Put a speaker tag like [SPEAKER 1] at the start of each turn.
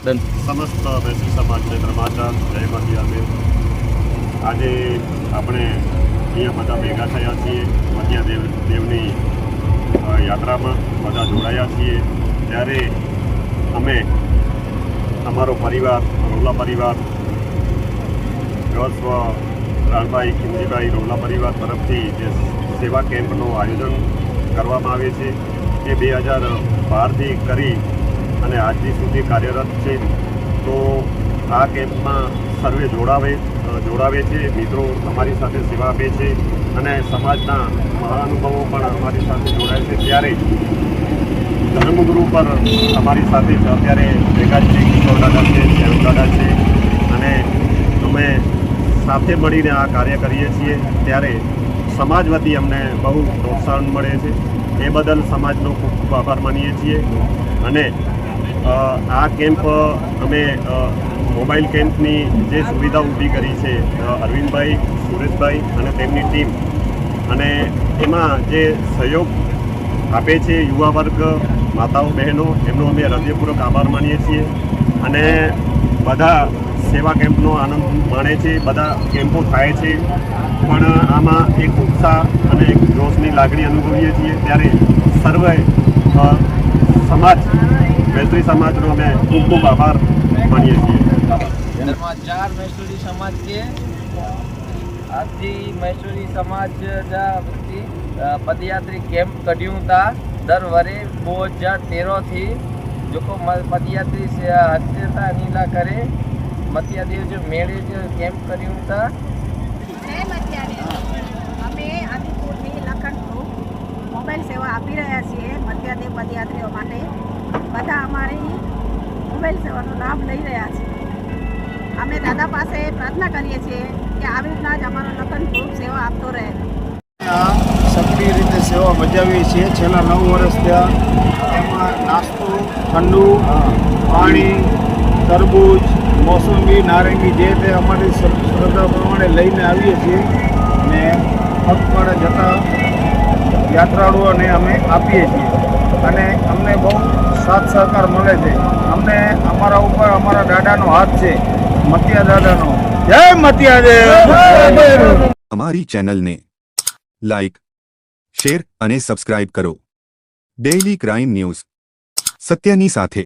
[SPEAKER 1] અભિનંદન
[SPEAKER 2] સમસ્ત વૈશ્વિક સમાજને ધર્માચાર જય મધ્યાદેવ આજે આપણે અહીંયા બધા ભેગા થયા છીએ મધ્યાદેવ દેવની યાત્રામાં બધા જોડાયા છીએ. ત્યારે અમે, અમારો પરિવાર રોલા પરિવાર સ્વ રાણભાઈ ખીમજીભાઈ રોલા પરિવાર તરફથી જે સેવા કેમ્પનું આયોજન કરવામાં આવે છે, એ બે હજાર બારથી કરી અને આજની સુધી કાર્યરત છે. તો આ કેમ્પમાં સર્વે જોડાવે જોડાવે છે. મિત્રો અમારી સાથે સેવા આપે છે અને સમાજના મહાનુભાવો પણ અમારી સાથે જોડાય છે. ત્યારે ધર્મગુરુ પર અમારી સાથે અત્યારે ભેગા છે. કિશોર દાદા છે શ્યામ દાદા છે. અને અમે સાથે મળીને આ કાર્ય કરીએ છીએ. ત્યારે સમાજ વતી અમને બહુ પ્રોત્સાહન મળે છે. એ બદલ સમાજનો ખૂબ ખૂબ આભાર માનીએ છીએ. અને આ કેમ્પ અમે મોબાઈલ કેમ્પની જે સુવિધા ઊભી કરી છે અરવિંદભાઈ, સુરેશભાઈ અને તેમની ટીમ. અને એમાં જે સહયોગ આપે છે યુવા વર્ગ, માતાઓ, બહેનો, એમનો અમે હૃદયપૂર્વક આભાર માનીએ છીએ. અને બધા સેવા કેમ્પનો આનંદ માણે છે, બધા કેમ્પો થાય છે. પણ આમાં એક ઉત્સાહ અને એક જોશની લાગણી અનુભવીએ છીએ. ત્યારે સર્વે સમાજ વૈશ્વિક સમાજનો અમે ખૂબ ખૂબ આભાર માનીએ છીએ.
[SPEAKER 3] ચાર મૈસૂરી સમાજ છે. આજથી મૈસૂરી સમાજ વતી પદયાત્રી કેમ્પ કઢ્યું તા દર વરે બે હજાર તેરોથી જોકો મ- પદયાત્રી સે હત્યતા નીલા કરે. મતિયાદેવ જે મેળે જે કેમ્પ કર્યું તા
[SPEAKER 4] જય મધ્યાદેવ અમે આદિપુરની લખનપુર મોબાઈલ સેવા આપી રહ્યા છીએ મધ્યાદેવ પદયાત્રીઓ માટે. બધા અમારી મોબાઈલ સેવાનો લાભ લઈ રહ્યા છે. અમે દાદા પાસે પ્રાર્થના કરીએ છીએ કે આવી રીતના જ અમારો લખન ગ્રુપ સેવા આપતો રહે.
[SPEAKER 5] સક્રિય રીતે સેવા બજાવીએ છીએ. છેલ્લા નવ વર્ષ ત્યાં એમાં નાસ્તો, ઠંડુ, પાણી, તરબૂચ, મોસંબી, નારંગી જે તે અમારી શ્ર- શ્રદ્ધા પ્રમાણે લઈને આવીએ છીએ અને પગપાળે જતા યાત્રાળુઓને અમે આપીએ છીએ. અને અમને બહુ સાથ સહકાર મળે છે. અમને અમારા ઉપર અમારા દાદાનો હાથ છે, મતિયા દાદાનો. જય મતિયાદેવ
[SPEAKER 6] અમારી ચેનલને લાઇક શેર અને સબસ્ક્રાઇબ કરો. Daily crime news. સત્યની સાથે.